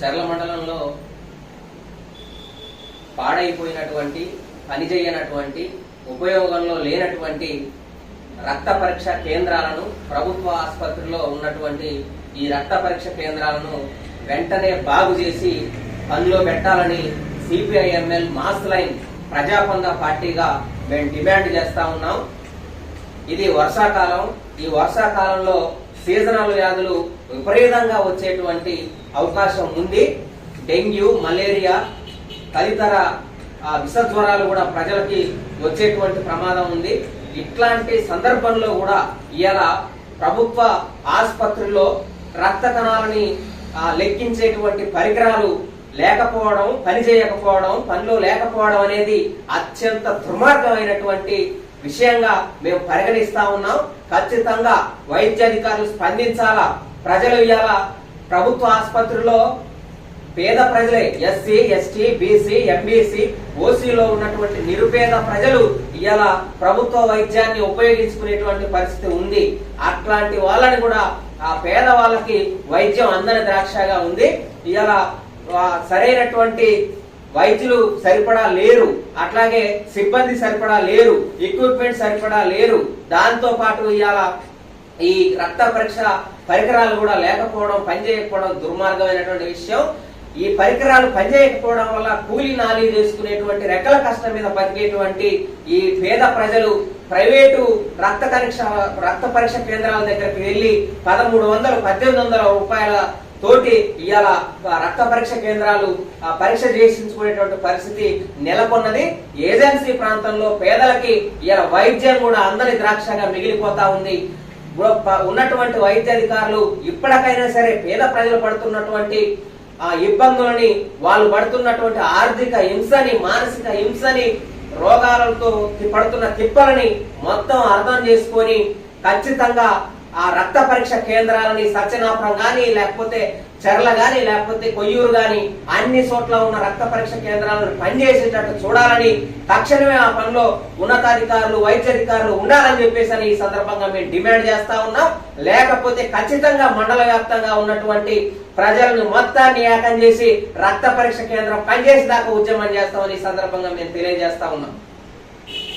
చర్ల మండలంలో పాడైపోయినటువంటి పనిచేయనటువంటి ఉపయోగంలో లేనటువంటి రక్త పరీక్ష కేంద్రాలను ప్రభుత్వ ఆసుపత్రిలో ఉన్నటువంటి ఈ రక్త పరీక్ష కేంద్రాలను వెంటనే బాగు చేసి పనిలో పెట్టాలని సిపిఐఎంఎల్ మాస్ లైన్ ప్రజాపంద పార్టీగా మేము డిమాండ్ చేస్తా ఉన్నాం. ఇది వర్షాకాలం. ఈ వర్షాకాలంలో సీజనల్ వ్యాధులు విపరీతంగా వచ్చేటువంటి అవకాశం ఉంది. డెంగ్యూ మలేరియా తదితర విషజ్వరాలు కూడా ప్రజలకి వచ్చేటువంటి ప్రమాదం ఉంది. ఇట్లాంటి సందర్భంలో కూడా ఇవాళ ప్రభుత్వ ఆసుపత్రుల్లో రక్త కణాలని లెక్కించేటువంటి పరికరాలు లేకపోవడం పని చేయకపోవడం పనిలో లేకపోవడం అనేది అత్యంత దుర్మార్గమైనటువంటి విషయంగా మేము పరిగణిస్తా ఉన్నాం. ఖచ్చితంగా వైద్య అధికారులు స్పందించాలా? ప్రజలు ఇవాళ ప్రభుత్వ ఆసుపత్రిలో పేద ప్రజలే ఎస్సీ ఎస్టీ బీసీ ఎంబీసీ ఓసీలో ఉన్నటువంటి నిరుపేద ప్రజలు ఇవాళ ప్రభుత్వ వైద్యాన్ని ఉపయోగించుకునేటువంటి పరిస్థితి ఉంది. అట్లాంటి వాళ్ళని కూడా ఆ పేద వాళ్ళకి వైద్యం అందని ద్రాక్షగా ఉంది. ఇవాళ సరైనటువంటి వైద్యులు సరిపడా లేరు అట్లాగే సిబ్బంది సరిపడా లేరు ఎక్విప్మెంట్ సరిపడా లేరు. దాంతో పాటు ఇవాళ ఈ రక్త పరీక్ష పరికరాలు కూడా లేకపోవడం పనిచేయకపోవడం దుర్మార్గమైనటువంటి విషయం. ఈ పరికరాలు పనిచేయకపోవడం వల్ల కూలీ నాలీ చేసుకునేటువంటి రెక్కల కష్టం మీద బతికేటువంటి ఈ పేద ప్రజలు ప్రైవేటు రక్త పరీక్ష రక్త పరీక్ష కేంద్రాల దగ్గరికి వెళ్ళి పదమూడు వందలు పద్దెనిమిది వందల రూపాయల తోటి ఇవాళ రక్త పరీక్ష కేంద్రాలు ఆ, పరీక్ష చేయించుకునేటువంటి పరిస్థితి నెలకొన్నది. ఏజెన్సీ ప్రాంతంలో పేదలకి ఇవాళ వైద్యం కూడా అందని ద్రాక్షగా మిగిలిపోతా ఉంది. ఉన్నటువంటి వైద్య అధికారులు ఇప్పటికైనా సరే పేద ప్రజలు పడుతున్నటువంటి ఆ ఇబ్బందులని వాళ్ళు పడుతున్నటువంటి ఆర్థిక హింసని మానసిక హింసని రోగాలతో పడుతున్న తిప్పలని మొత్తం అర్థం చేసుకొని ఖచ్చితంగా ఆ రక్త పరీక్ష కేంద్రాలని సత్యనాపురం కానీ లేకపోతే చెర్ల గాని లేకపోతే కొయ్యూరు గాని అన్ని చోట్ల ఉన్న రక్త పరీక్ష కేంద్రాలను పనిచేసేటట్టు చూడాలని తక్షణమే ఆ పనిలో ఉన్నతాధికారులు వైద్యాధికారులు ఉండాలని చెప్పేసి అని ఈ సందర్భంగా మేము డిమాండ్ చేస్తా ఉన్నాం. లేకపోతే ఖచ్చితంగా మండల వ్యాప్తంగా ఉన్నటువంటి ప్రజలను మొత్తాన్ని ఏకం చేసి రక్త పరీక్ష కేంద్రం పనిచేసేదాకా ఉద్యమం చేస్తామని ఈ సందర్భంగా మేము తెలియజేస్తా ఉన్నాం.